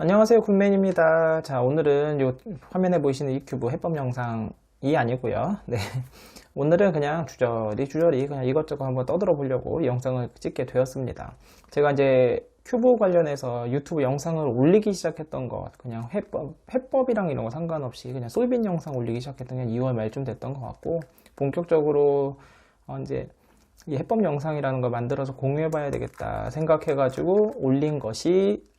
안녕하세요 굿맨입니다. 자 오늘은 요 화면에 보이시는 이 큐브 해법 영상이 아니고요. 네. 오늘은 그냥 주저리 주저리 그냥 이것저것 한번 떠들어 보려고 이 영상을 찍게 되었습니다. 제가 이제 큐브 관련해서 유튜브 영상을 올리기 시작했던 것 그냥 해법, 해법이랑 이런 거 상관없이 그냥 솔빈 영상 올리기 시작했던 게 2월 말쯤 됐던 것 같고 본격적으로 어, 이제 이 해법 영상이라는 걸 만들어서 공유해 봐야 되겠다 생각해 가지고 올린 것이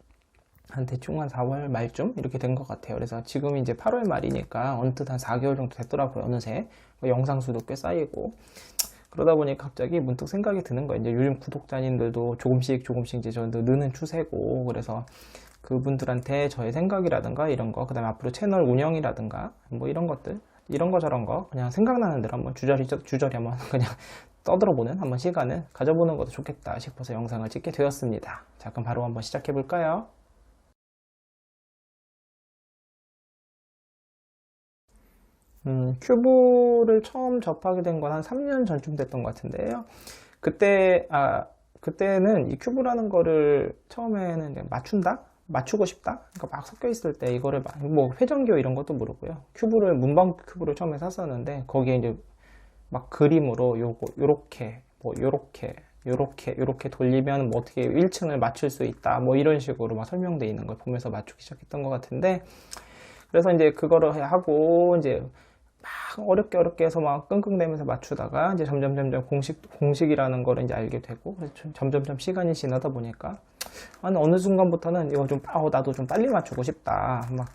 한 대충 한 4월 말쯤 이렇게 된 것 같아요. 그래서 지금 이제 8월 말이니까 어느덧 한 4개월 정도 됐더라고요. 어느새 뭐 영상 수도 꽤 쌓이고 그러다 보니 갑자기 문득 생각이 드는 거예요. 이제 요즘 구독자님들도 조금씩 조금씩 이제 저도 느는 추세고 그래서 그분들한테 저의 생각이라든가 이런 거 그다음에 앞으로 채널 운영이라든가 뭐 이런 것들 이런 거 저런 거 그냥 생각나는 대로 한번 주저리 주저리 한번 그냥 떠들어보는 한번 시간을 가져보는 것도 좋겠다 싶어서 영상을 찍게 되었습니다. 자 그럼 바로 한번 시작해 볼까요? 음, 큐브를 처음 접하게 된 건 한 3년 전쯤 됐던 것 같은데요. 그때, 아, 그때는 이 큐브라는 거를 처음에는 맞춘다? 맞추고 싶다? 그러니까 막 섞여 있을 때 이거를 막, 뭐 회전교 이런 것도 모르고요. 큐브를, 문방 큐브를 처음에 샀었는데 거기에 이제 막 그림으로 요거, 요렇게, 뭐 요렇게, 요렇게, 요렇게 돌리면 뭐 어떻게 1층을 맞출 수 있다. 뭐 이런 식으로 막 설명되어 있는 걸 보면서 맞추기 시작했던 것 같은데 그래서 이제 그거를 하고 이제 막 어렵게 어렵게 해서 막 끙끙대면서 맞추다가 이제 점점 점점 공식 공식이라는 거를 이제 알게 되고 그래서 점점 점 시간이 지나다 보니까 아니 어느 순간부터는 이거 좀 아, 나도 좀 빨리 맞추고 싶다. 막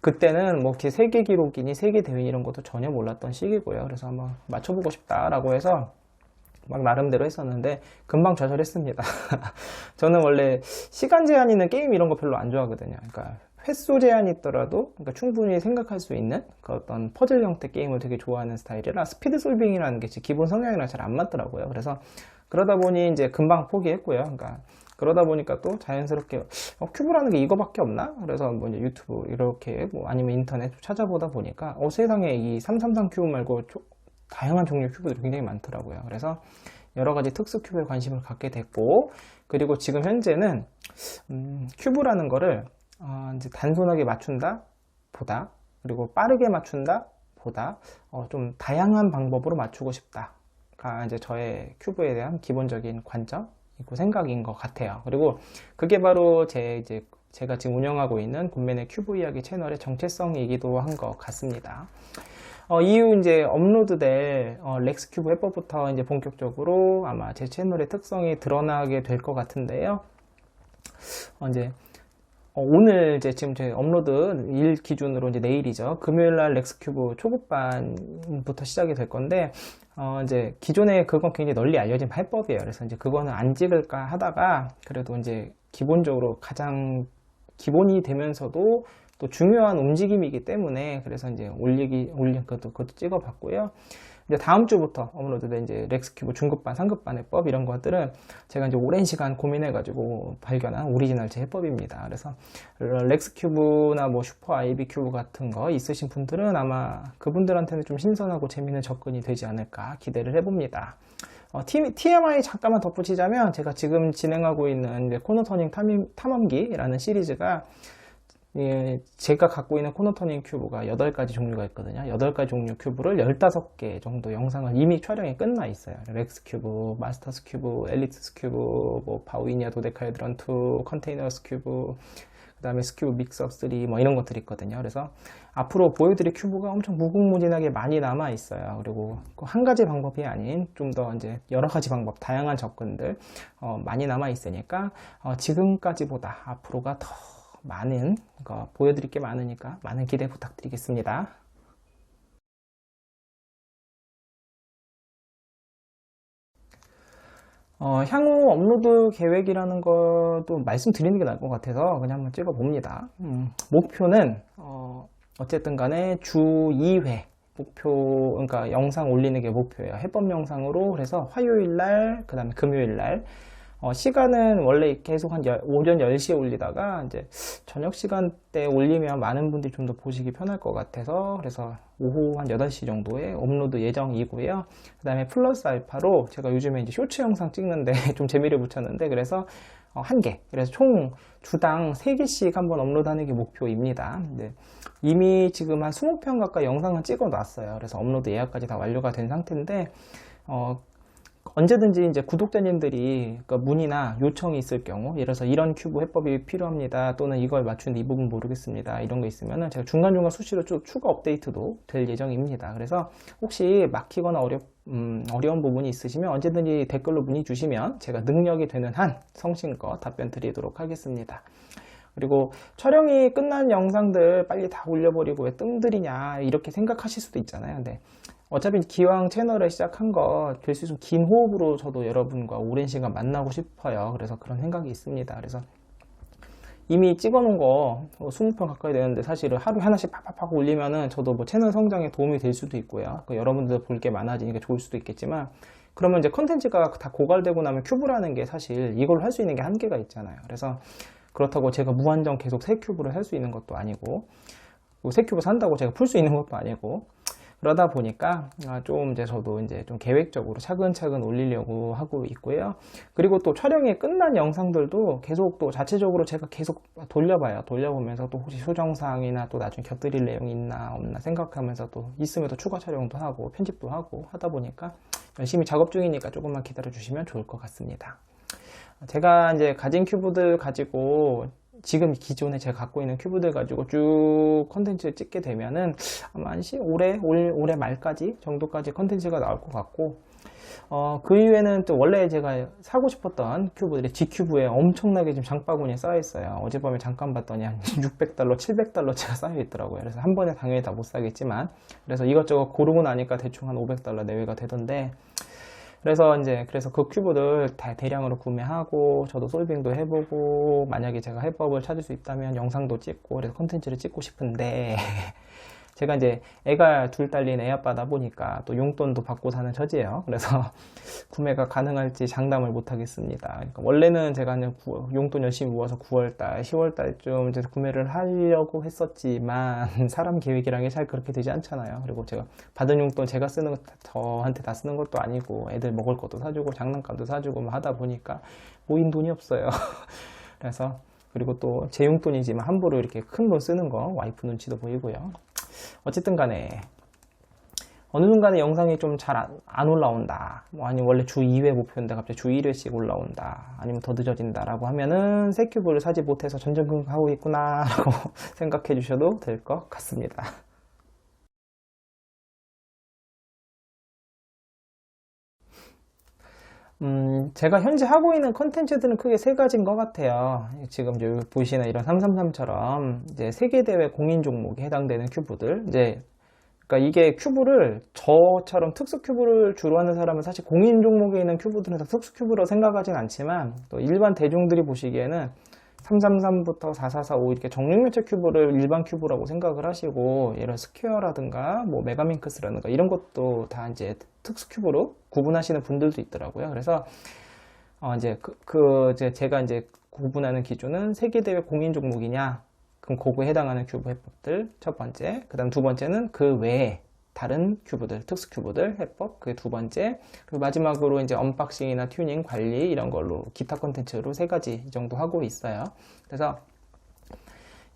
그때는 뭐 이렇게 세계 기록이니 세계 대회 이런 것도 전혀 몰랐던 시기고요. 그래서 한번 맞춰보고 싶다라고 해서 막 나름대로 했었는데 금방 좌절했습니다. 저는 원래 시간 제한 있는 게임 이런 거 별로 안 좋아하거든요. 그러니까 횟수 제한이 있더라도 그러니까 충분히 생각할 수 있는 그 어떤 퍼즐 형태 게임을 되게 좋아하는 스타일이라 스피드 솔빙이라는 게 제 기본 성향이랑 잘 안 맞더라고요. 그래서 그러다 보니 이제 금방 포기했고요. 그러니까 그러다 보니까 또 자연스럽게 어, 큐브라는 게 이거밖에 없나? 그래서 뭐 이제 유튜브 이렇게 뭐 아니면 인터넷 찾아보다 보니까 어 세상에 이 333 큐브 말고 조, 다양한 종류의 큐브들이 굉장히 많더라고요. 그래서 여러 가지 특수 큐브에 관심을 갖게 됐고 그리고 지금 현재는 음, 큐브라는 거를 어, 이제 단순하게 맞춘다 보다 그리고 빠르게 맞춘다 보다 어, 좀 다양한 방법으로 맞추고 싶다가 이제 저의 큐브에 대한 기본적인 관점이고 생각인 것 같아요. 그리고 그게 바로 제 이제 제가 지금 운영하고 있는 굿맨의 큐브 이야기 채널의 정체성이기도 한 것 같습니다. 어, 이후 이제 업로드될 어, 렉스 큐브 해법부터 이제 본격적으로 아마 제 채널의 특성이 드러나게 될 것 같은데요. 어, 이제 어, 오늘 이제 지금 제 업로드 일 기준으로 이제 내일이죠. 금요일 날 렉스큐브 초급반부터 시작이 될 건데, 어, 이제 기존에 그건 굉장히 널리 알려진 해법이에요. 그래서 이제 그거는 안 찍을까 하다가, 그래도 이제 기본적으로 가장 기본이 되면서도 또 중요한 움직임이기 때문에, 그래서 이제 올리기, 올린 것도, 그것도 찍어봤고요. 이제 다음 주부터 업로드된 이제 렉스큐브 중급반, 상급반 해법 이런 것들은 제가 이제 오랜 시간 고민해가지고 발견한 오리지널 제 해법입니다. 그래서 렉스큐브나 뭐 슈퍼 아이비 큐브 같은 거 있으신 분들은 아마 그분들한테는 좀 신선하고 재밌는 접근이 되지 않을까 기대를 해봅니다. 어, TMI 잠깐만 덧붙이자면 제가 지금 진행하고 있는 코너 터닝 탐험기라는 시리즈가 예, 제가 갖고 있는 코너터닝 큐브가 8가지 종류가 있거든요. 8가지 종류 큐브를 15개 정도 영상을 이미 촬영이 끝나 있어요. 렉스 큐브, 마스터스 큐브, 엘리트스 큐브, 뭐 바우이니아 도데카헤드런 2, 컨테이너스 큐브, 그 다음에 스큐브 믹스업 3, 뭐 이런 것들이 있거든요. 그래서 앞으로 보여드릴 큐브가 엄청 무궁무진하게 많이 남아 있어요. 그리고 한 가지 방법이 아닌 좀 더 이제 여러 가지 방법, 다양한 접근들 어, 많이 남아 있으니까 어, 지금까지보다 앞으로가 더 많은 거 보여드릴 게 많으니까 많은 기대 부탁드리겠습니다. 어, 향후 업로드 계획이라는 것도 말씀드리는 게 나을 것 같아서 그냥 한번 찍어 봅니다. 음, 목표는 어, 어쨌든 간에 주 2회 목표 그러니까 영상 올리는 게 목표예요. 해법 영상으로 그래서 화요일 날 그 다음에 금요일 날 어, 시간은 원래 계속 한 열, 오전 10시에 올리다가 이제 저녁 시간대 올리면 많은 분들이 좀 더 보시기 편할 것 같아서 그래서 오후 한 8시 정도에 업로드 예정이고요. 그 다음에 플러스 알파로 제가 요즘에 이제 쇼츠 영상 찍는데 좀 재미를 붙였는데 그래서 어, 한 개. 그래서 총 주당 3개씩 한번 업로드하는 게 목표입니다. 네. 이미 지금 한 20편 가까이 영상을 찍어 놨어요. 그래서 업로드 예약까지 다 완료가 된 상태인데, 어, 언제든지 이제 구독자님들이 그 문의나 요청이 있을 경우, 예를 들어서 이런 큐브 해법이 필요합니다. 또는 이걸 맞추는 이 부분 모르겠습니다. 이런 거 있으면은 제가 중간중간 수시로 좀 추가 업데이트도 될 예정입니다. 그래서 혹시 막히거나 어렵, 음, 어려운 부분이 있으시면 언제든지 댓글로 문의 주시면 제가 능력이 되는 한 성심껏 답변 드리도록 하겠습니다. 그리고 촬영이 끝난 영상들 빨리 다 올려버리고 왜 뜸들이냐 이렇게 생각하실 수도 있잖아요. 근데 어차피 기왕 채널을 시작한 거 될 수 있으면 긴 호흡으로 저도 여러분과 오랜 시간 만나고 싶어요. 그래서 그런 생각이 있습니다. 그래서 이미 찍어놓은 거 20편 가까이 되는데 사실은 하루에 하나씩 팍팍팍 올리면은 저도 뭐 채널 성장에 도움이 될 수도 있고요. 그 여러분들 볼게 많아지니까 좋을 수도 있겠지만 그러면 이제 컨텐츠가 다 고갈되고 나면 큐브라는 게 사실 이걸 할 수 있는 게 한계가 있잖아요. 그래서 그렇다고 제가 무한정 계속 새 큐브를 할 수 있는 것도 아니고 뭐새 큐브 산다고 제가 풀 수 있는 것도 아니고 그러다 보니까 아, 좀 이제 저도 이제 좀 계획적으로 차근차근 올리려고 하고 있고요. 그리고 또 촬영이 끝난 영상들도 계속 또 자체적으로 제가 계속 돌려봐요. 돌려보면서 또 혹시 수정사항이나 또 나중에 곁들일 내용이 있나 없나 생각하면서 또 있으면 또 추가 촬영도 하고 편집도 하고 하다 보니까 열심히 작업 중이니까 조금만 기다려 주시면 좋을 것 같습니다. 제가 이제 가진 큐브들 가지고 지금 기존에 제가 갖고 있는 큐브들 가지고 쭉 컨텐츠를 찍게 되면은 아마 한 시, 올해, 올, 올해 말까지 정도까지 컨텐츠가 나올 것 같고, 어, 그 이후에는 또 원래 제가 사고 싶었던 큐브들이 G큐브에 엄청나게 지금 장바구니에 쌓여 있어요. 어젯밤에 잠깐 봤더니 한 600달러, 700달러치가 쌓여 있더라고요. 그래서 한 번에 당연히 다 못 사겠지만, 그래서 이것저것 고르고 나니까 대충 한 500달러 내외가 되던데, 그래서 이제 그래서 그 큐브들 다 대량으로 구매하고 저도 솔빙도 해보고 만약에 제가 해법을 찾을 수 있다면 영상도 찍고 그래서 컨텐츠를 찍고 싶은데 제가 이제 애가 둘 딸린 애 아빠다 보니까 또 용돈도 받고 사는 처지예요. 그래서 구매가 가능할지 장담을 못 하겠습니다. 그러니까 원래는 제가 그냥 구- 용돈 열심히 모아서 9월달, 10월달쯤 이제 구매를 하려고 했었지만 사람 계획이란 게 잘 그렇게 되지 않잖아요. 그리고 제가 받은 용돈 제가 쓰는 거 다- 저한테 다 쓰는 것도 아니고 애들 먹을 것도 사주고 장난감도 사주고 뭐 하다 보니까 모인 돈이 없어요. 그래서 그리고 또 제 용돈이지만 함부로 이렇게 큰 돈 쓰는 거 와이프 눈치도 보이고요. 어쨌든 간에 어느 순간에 영상이 좀 잘 안 올라온다. 뭐 아니면 원래 주 2회 목표인데 갑자기 주 1회씩 올라온다. 아니면 더 늦어진다라고 하면은 새 큐브를 사지 못해서 전전긍긍하고 있구나라고 생각해 주셔도 될 것 같습니다. 음, 제가 현재 하고 있는 컨텐츠들은 크게 세 가지인 것 같아요. 지금 보시는 이런 333처럼 이제 세계대회 공인 종목에 해당되는 큐브들. 이제, 그러니까 이게 큐브를 저처럼 특수 큐브를 주로 하는 사람은 사실 공인 종목에 있는 큐브들은 다 특수 큐브로 생각하진 않지만 또 일반 대중들이 보시기에는 333부터 4445 이렇게 정육면체 큐브를 일반 큐브라고 생각을 하시고 예를 스퀘어라든가 뭐 메가민크스라든가 이런 것도 다 이제 특수 큐브로 구분하시는 분들도 있더라고요. 그래서 어 이제 그, 그 이제 제가 이제 구분하는 기준은 세계 대회 공인 종목이냐 그럼 그거에 해당하는 큐브 해법들 첫 번째 그 다음 두 번째는 그 외에 다른 큐브들, 특수 큐브들, 해법, 그게 두 번째. 그리고 마지막으로 이제 언박싱이나 튜닝, 관리, 이런 걸로 기타 콘텐츠로 세 가지 이 정도 하고 있어요. 그래서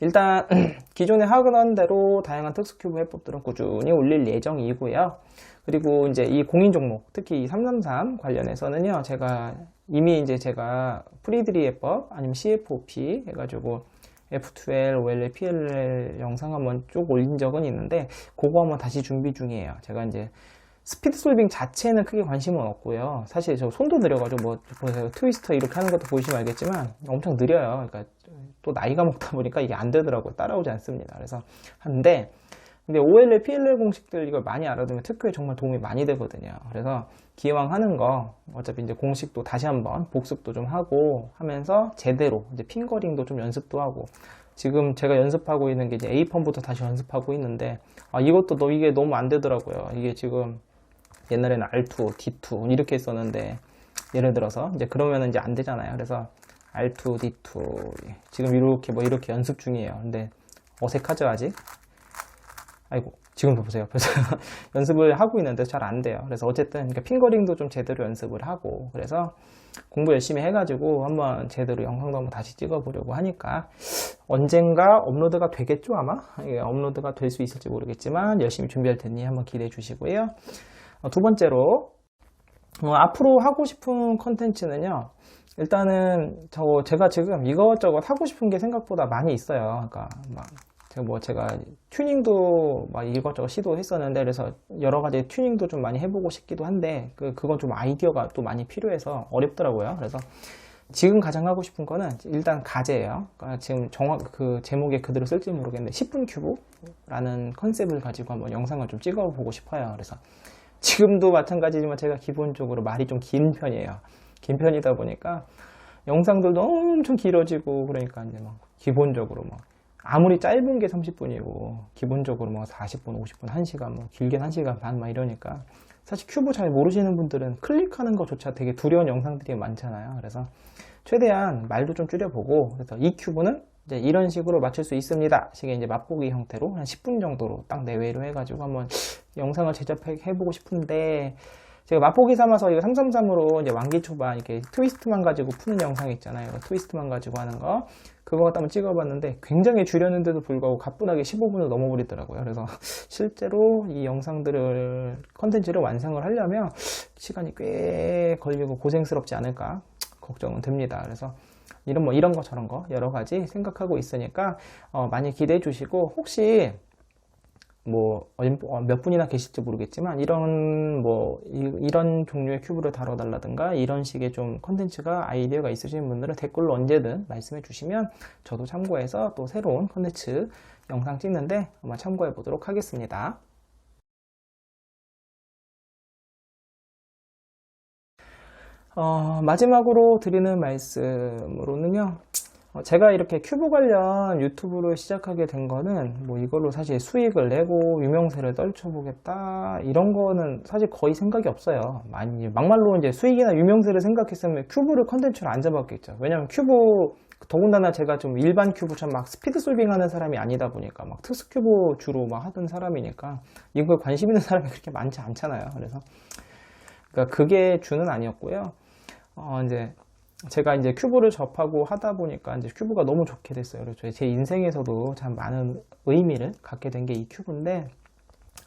일단 기존에 하던 대로 다양한 특수 큐브 해법들은 꾸준히 올릴 예정이고요. 그리고 이제 이 공인 종목, 특히 이 333 관련해서는요, 제가 이미 이제 제가 프리드리 해법 아니면 CFOP 해가지고 F2L, OLL, PLL 영상 한번 쭉 올린 적은 있는데 그거 한번 다시 준비 중이에요. 제가 이제 스피드 솔빙 자체는 크게 관심은 없고요. 사실 저 손도 느려가지고 뭐 보세요. 트위스터 이렇게 하는 것도 보시면 알겠지만 엄청 느려요. 그러니까 또 나이가 먹다 보니까 이게 안 되더라고요. 따라오지 않습니다. 그래서 하는데 근데 OLL, PLL 공식들 이걸 많이 알아두면 특허에 정말 도움이 많이 되거든요. 그래서 기왕 하는 거 어차피 이제 공식도 다시 한번 복습도 좀 하고 하면서 제대로 이제 핑거링도 좀 연습도 하고 지금 제가 연습하고 있는 게 이제 A펌부터 다시 연습하고 있는데 아 이것도 너 이게 너무 안 되더라고요. 이게 지금 옛날에는 R2, D2 이렇게 했었는데 예를 들어서 이제 그러면은 이제 안 되잖아요. 그래서 R2, D2 지금 이렇게 뭐 이렇게 연습 중이에요. 근데 어색하죠 아직? 아이고 지금도 보세요. 옆에서 연습을 하고 있는데 잘 안 돼요. 그래서 어쨌든 그러니까 핑거링도 좀 제대로 연습을 하고 그래서 공부 열심히 해가지고 한번 제대로 영상도 한번 다시 찍어보려고 하니까 언젠가 업로드가 되겠죠 아마 이게 업로드가 될 수 있을지 모르겠지만 열심히 준비할 테니 한번 기대해 주시고요. 어, 두 번째로 어, 앞으로 하고 싶은 컨텐츠는요. 일단은 저 제가 지금 이것저것 하고 싶은 게 생각보다 많이 있어요. 그러니까 막 뭐 제가 튜닝도 막 이것저것 시도했었는데 그래서 여러 가지 튜닝도 좀 많이 해보고 싶기도 한데 그 그건 좀 아이디어가 또 많이 필요해서 어렵더라고요. 그래서 지금 가장 하고 싶은 거는 일단 가제예요. 그러니까 지금 정확 그 제목에 그대로 쓸지 모르겠는데 10분 큐브라는 컨셉을 가지고 한번 영상을 좀 찍어보고 싶어요. 그래서 지금도 마찬가지지만 제가 기본적으로 말이 좀 긴 편이에요. 긴 편이다 보니까 영상들도 엄청 길어지고 그러니까 이제 막 기본적으로 뭐 아무리 짧은 게 30분이고 기본적으로 뭐 40분, 50분, 1시간 뭐 길게는 1시간 반 막 이러니까 사실 큐브 잘 모르시는 분들은 클릭하는 것조차 되게 두려운 영상들이 많잖아요. 그래서 최대한 말도 좀 줄여보고 그래서 이 큐브는 이제 이런 식으로 맞출 수 있습니다. 식의 이제 맛보기 형태로 한 10분 정도로 딱 내외로 해가지고 한번 영상을 제작해보고 싶은데 제가 맛보기 삼아서 이거 333으로 이제 완기 초반 이렇게 트위스트만 가지고 푸는 영상 있잖아요. 트위스트만 가지고 하는 거. 그거 갖다 한번 찍어봤는데 굉장히 줄였는데도 불구하고 가뿐하게 15분을 넘어버리더라고요. 그래서 실제로 이 영상들을 컨텐츠를 완성을 하려면 시간이 꽤 걸리고 고생스럽지 않을까 걱정은 됩니다. 그래서 이런 뭐 이런 거 저런 거 여러 가지 생각하고 있으니까 어, 많이 기대해 주시고 혹시 뭐 몇 분이나 계실지 모르겠지만 이런 뭐 이, 런 종류의 큐브를 다뤄달라든가 이런 식의 좀 컨텐츠가 아이디어가 있으신 분들은 댓글로 언제든 말씀해 주시면 저도 참고해서 또 새로운 컨텐츠 영상 찍는데 아마 참고해 보도록 하겠습니다. 어, 마지막으로 드리는 말씀으로는요. 어, 제가 이렇게 큐브 관련 유튜브를 시작하게 된 거는 뭐 이걸로 사실 수익을 내고 유명세를 떨쳐보겠다 이런 거는 사실 거의 생각이 없어요. 많이 막말로 이제 수익이나 유명세를 생각했으면 큐브를 컨텐츠를 안 잡았겠죠. 왜냐면 큐브 더군다나 제가 좀 일반 큐브처럼 막 스피드 솔빙 하는 사람이 아니다 보니까 막 특수 큐브 주로 막 하던 사람이니까 이거에 관심 있는 사람이 그렇게 많지 않잖아요. 그래서 그러니까 그게 주는 아니었고요. 어 이제 제가 이제 큐브를 접하고 하다 보니까 이제 큐브가 너무 좋게 됐어요. 그렇죠. 제 인생에서도 참 많은 의미를 갖게 된 게 이 큐브인데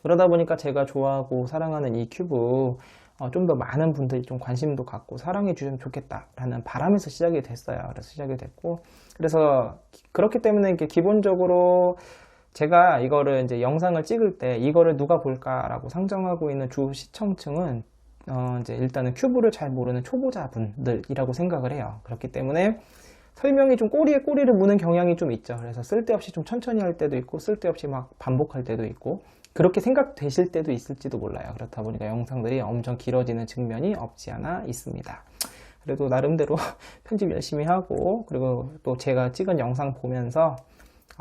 그러다 보니까 제가 좋아하고 사랑하는 이 큐브 어, 좀 더 많은 분들이 좀 관심도 갖고 사랑해 주시면 좋겠다라는 바람에서 시작이 됐어요. 그래서 시작이 됐고 그래서 그렇기 때문에 이렇게 기본적으로 제가 이거를 이제 영상을 찍을 때 이거를 누가 볼까라고 상정하고 있는 주 시청층은 어, 이제 일단은 큐브를 잘 모르는 초보자분들이라고 생각을 해요. 그렇기 때문에 설명이 좀 꼬리에 꼬리를 무는 경향이 좀 있죠. 그래서 쓸데없이 좀 천천히 할 때도 있고 쓸데없이 막 반복할 때도 있고 그렇게 생각되실 때도 있을지도 몰라요. 그렇다 보니까 영상들이 엄청 길어지는 측면이 없지 않아 있습니다. 그래도 나름대로 편집 열심히 하고 그리고 또 제가 찍은 영상 보면서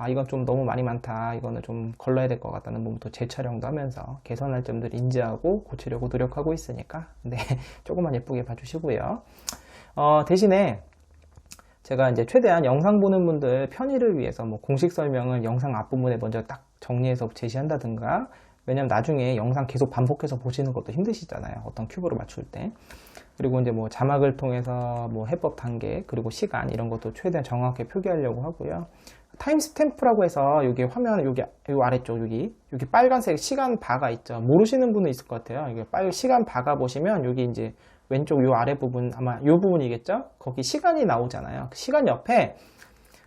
아 이건 좀 너무 많이 많다. 이거는 좀 걸러야 될 것 같다는 부분도 재촬영도 하면서 개선할 점들 인지하고 고치려고 노력하고 있으니까 네 조금만 예쁘게 봐주시고요. 어, 대신에 제가 이제 최대한 영상 보는 분들 편의를 위해서 뭐 공식 설명을 영상 앞부분에 먼저 딱 정리해서 제시한다든가 왜냐면 나중에 영상 계속 반복해서 보시는 것도 힘드시잖아요. 어떤 큐브로 맞출 때. 그리고 이제 뭐 자막을 통해서 뭐 해법 단계 그리고 시간 이런 것도 최대한 정확하게 표기하려고 하고요 타임스탬프라고 해서 여기 화면 여기 요 아래쪽 여기 여기 빨간색 시간 바가 있죠. 모르시는 분은 있을 것 같아요. 이게 빨 시간 바가 보시면 여기 이제 왼쪽 요 아래 부분 아마 요 부분이겠죠. 거기 시간이 나오잖아요. 그 시간 옆에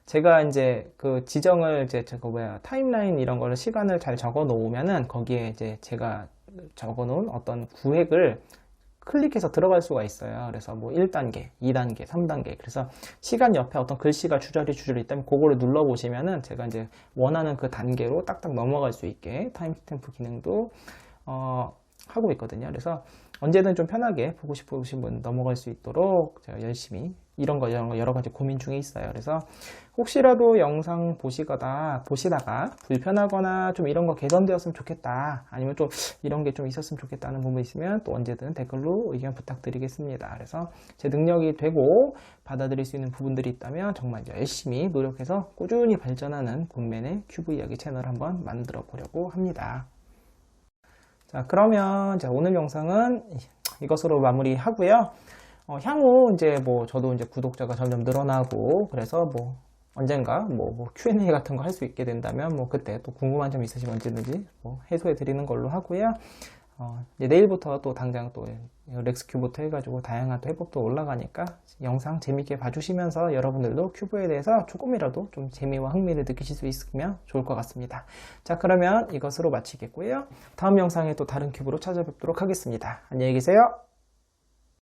제가 이제 그 지정을 이제 저거 뭐야 타임라인 이런 거를 시간을 잘 적어 놓으면은 거기에 이제 제가 적어 놓은 어떤 구획을 클릭해서 들어갈 수가 있어요. 그래서 뭐 1단계, 2단계, 3단계. 그래서 시간 옆에 어떤 글씨가 주저리 주저리 있다면 그거를 눌러 보시면은 제가 이제 원하는 그 단계로 딱딱 넘어갈 수 있게 타임스탬프 기능도 어, 하고 있거든요. 그래서 언제든 좀 편하게 보고 싶으신 분 넘어갈 수 있도록 제가 열심히 이런 거 이런 거 여러 가지 고민 중에 있어요. 그래서 혹시라도 영상 보시거나 보시다가 불편하거나 좀 이런 거 개선되었으면 좋겠다. 아니면 좀 이런 게 좀 있었으면 좋겠다는 부분 있으면 또 언제든 댓글로 의견 부탁드리겠습니다. 그래서 제 능력이 되고 받아들일 수 있는 부분들이 있다면 정말 열심히 노력해서 꾸준히 발전하는 군맨의 큐브 이야기 채널 한번 만들어 보려고 합니다. 자, 그러면 자, 오늘 영상은 이것으로 마무리하고요. 어, 향후 이제 뭐 저도 이제 구독자가 점점 늘어나고 그래서 뭐 언젠가 뭐, 뭐 Q&A 같은 거 할 수 있게 된다면 뭐 그때 또 궁금한 점 있으시면 언제든지 뭐 해소해 드리는 걸로 하고요. 어, 내일부터 또 당장 또 렉스큐부터 해가지고 다양한 또 해법도 올라가니까 영상 재밌게 봐주시면서 여러분들도 큐브에 대해서 조금이라도 좀 재미와 흥미를 느끼실 수 있으면 좋을 것 같습니다. 자 그러면 이것으로 마치겠고요. 다음 영상에 또 다른 큐브로 찾아뵙도록 하겠습니다. 안녕히 계세요.